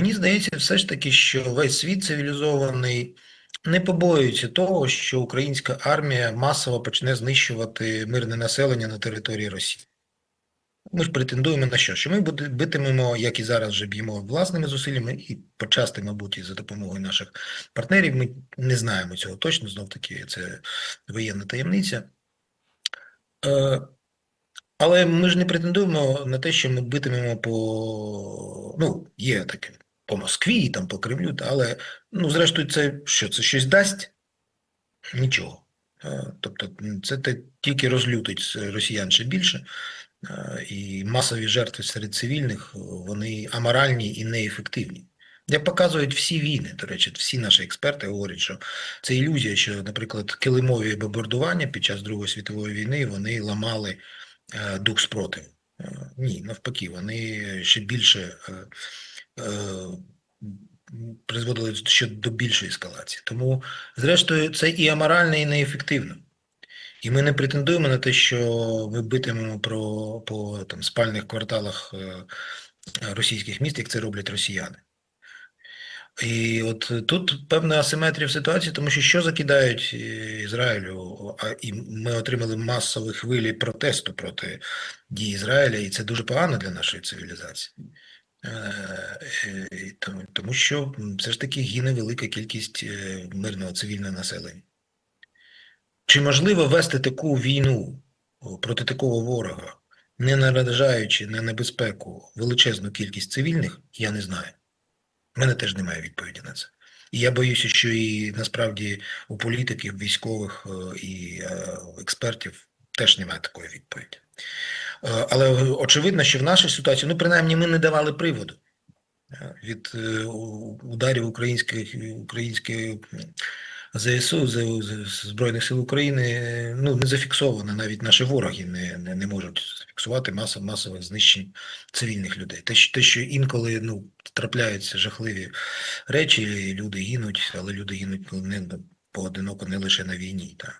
Мені здається, все ж таки, що весь світ цивілізований не побоюється того, що українська армія масово почне знищувати мирне населення на території Росії. Ми ж претендуємо на що? Що ми битимемо, як і зараз вже б'ємо власними зусиллями, і почасти, мабуть, і за допомогою наших партнерів. Ми не знаємо цього точно, знов таки, це воєнна таємниця. Е, але ми ж не претендуємо на те, що ми битимемо по. Ну, є таке по Москві, там, по Кремлю, але ну, зрештою, це що? Це щось дасть? Нічого. Е, Тобто, це тільки розлютить росіян ще більше. Е, І масові жертви серед цивільних, е, вони аморальні і неефективні. Як показують всі війни, до речі, всі наші експерти говорять, що це ілюзія, що, наприклад, килимові бомбардування під час Другої світової війни вони ламали дух спротиву. Ні, навпаки, вони ще більше призводили ще до більшої ескалації. Тому, зрештою, це і аморально, і неефективно. І ми не претендуємо на те, що ми битимемо про, по там, спальних кварталах е, російських міст, як це роблять росіяни. І от тут певна асиметрія в ситуації, тому що що закидають е, Ізраїлю, а і ми отримали масові хвилі протесту проти дій Ізраїля, і це дуже погано для нашої цивілізації. Е, е, Тому, що все ж таки гине велика кількість е, мирного цивільного населення. Чи можливо вести таку війну проти такого ворога, не наражаючи на небезпеку величезну кількість цивільних, я не знаю. У мене теж немає відповіді на це. І я боюся, що і насправді у політиків, військових і експертів теж немає такої відповіді. Е, Але очевидно, що в нашій ситуації, ну принаймні, ми не давали приводу е, від е, ударів українських української ЗСУ Збройних сил України е, ну не зафіксовано. Навіть наші вороги не, не, не можуть зафіксувати масу масових знищень цивільних людей. Те, що те, що інколи ну трапляються жахливі речі, люди гинуть, але люди гинуть ну, не поодиноко, не лише на війні. Так.